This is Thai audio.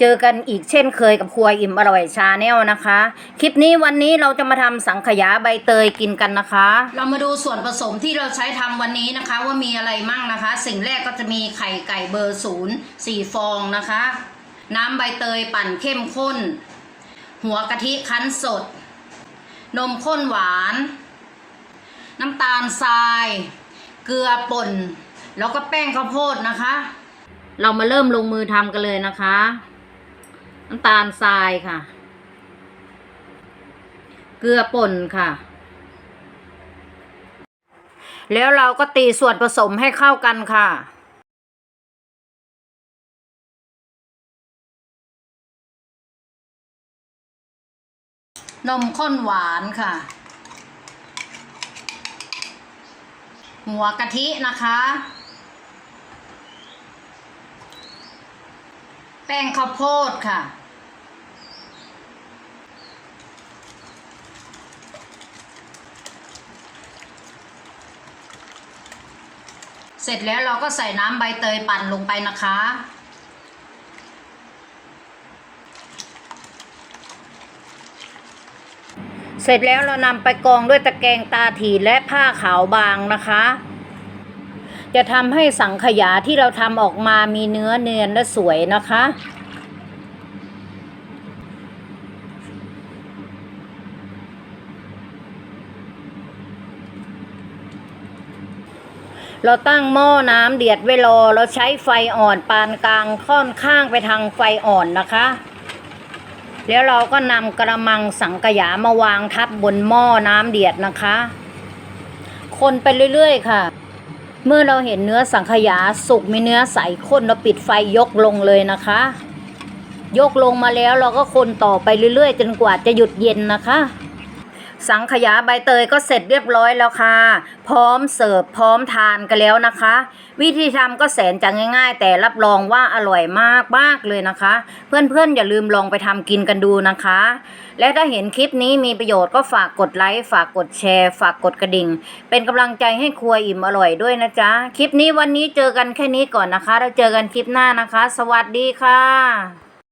เจอกันอีกเช่นเคยกับครัวอิ่มอร่อยชาแนลนะคะ คลิปนี้วันนี้เราจะมาทำสังขยาใบเตยกินกันนะคะ เรามาดูส่วนผสมที่เราใช้ทำวันนี้นะคะ ว่ามีอะไรมั่งนะคะ สิ่งแรกก็จะมีไข่ไก่เบอร์ศูนย์สี่ฟองนะคะ น้ำใบเตยปั่นเข้มข้น หัวกะทิคั้นสด นมข้นหวาน น้ำตาลทราย เกลือป่น แล้วก็แป้งข้าวโพดนะคะเรามาเริ่มลงมือทำกันเลยนะคะ น้ำตาลทรายค่ะ เกลือป่นค่ะ แล้วเราก็ตีส่วนผสมให้เข้ากันค่ะ นมข้นหวานค่ะ หัวกะทินะคะแป้งข้าวโพดค่ะ สร็จแล้วเราก็ใส่น้ำใบเตยปั่นลงไปนะคะ เสร็จแล้วเรานำไปกองด้วยตะแกรงตาถีและผ้าขาวบางนะคะ จะทำให้สังขยาที่เราทำออกมามีเนื้อเนียนและสวยนะคะ เราตั้งหม้อน้ำเดือดไว้รอ เราใช้ไฟอ่อนปานกลางค่อนข้างไปทางไฟอ่อนนะคะ แล้วเราก็นำกระมังสังกยามาวางทับบนหม้อน้ำเดือดนะคะ คนไปเรื่อยๆค่ะ เมื่อเราเห็นเนื้อสังขยาสุกมีเนื้อใสข้นเราปิดไฟยกลงเลยนะคะ ยกลงมาแล้วเราก็คนต่อไปเรื่อยๆ จนกว่าจะหยุดเย็นนะคะ สังขยาใบเตยก็เสร็จเรียบร้อยแล้วค่ะ พร้อมเสิร์ฟพร้อมทานกันแล้วนะคะ วิธีทำก็แสนจะง่าย ๆ แต่รับรองว่าอร่อยมากมากเลยนะคะ เพื่อนๆอย่าลืมลองไปทำกินกันดูนะคะ และถ้าเห็นคลิปนี้มีประโยชน์ก็ฝากกดไลค์ฝากกดแชร์ ฝากกดกระดิ่ง เป็นกำลังใจให้ครัวอิ่มอร่อยด้วยนะจ๊ะคลิปนี้วันนี้เจอกันแค่นี้ก่อนนะคะ เราเจอกันคลิปหน้านะคะ สวัสดีค่ะ